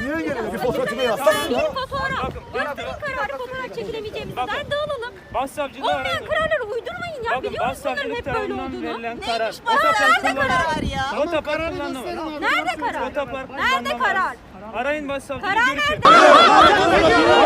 Niye geliyor? Bir fotoğrafını yazsak ya. fotoğraf. Gösterin kararı fotoğraf çekilemeyeceğimizi. Nerede alalım? Başsavcılığı Olmayan kararları uydurmayın ya. Bakın Biliyor musunuz bunların başsavcılık hep böyle tarafından olduğunu? verilen karar. Nerede karar ya? Otopark kullanımı. Nerede karar? Otopark Nerede kullanımı. karar? Arayın başsavcılığı Karar görüşün. nerede?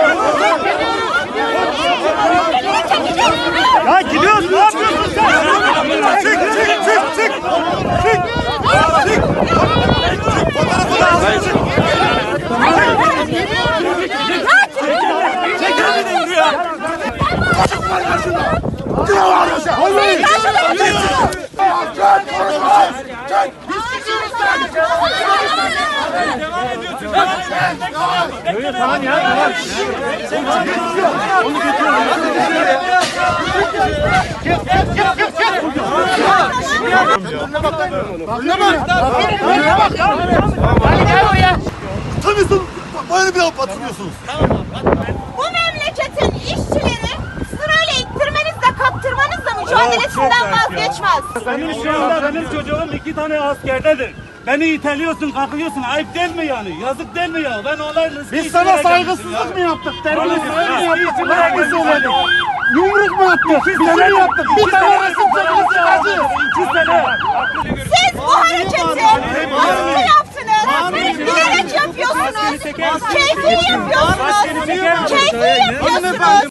Tanıyorsun. Böyle bir daha batırıyorsunuz. Bu memleketin işçileri mücadelesinden vazgeçmez. Benim şu anda benim çocuğum iki tane askerdedir. Beni iteliyorsun, kalkıyorsun. Ayıp değil mi yani? Yazık değil mi ya? Ben onların rızkı Biz sana saygısızlık mı yaptık? Terbiyesizlik mi yaptık? Bırak söyledik. Yumruk mu attık? Biz sene yaptık. Bir tane resim çekimi çıkaracağız. İki sene. Siz bu hareketi nasıl yaptınız? Bilerek yapıyorsunuz. Keyfi yapıyorsunuz. Keyfi yapıyorsunuz.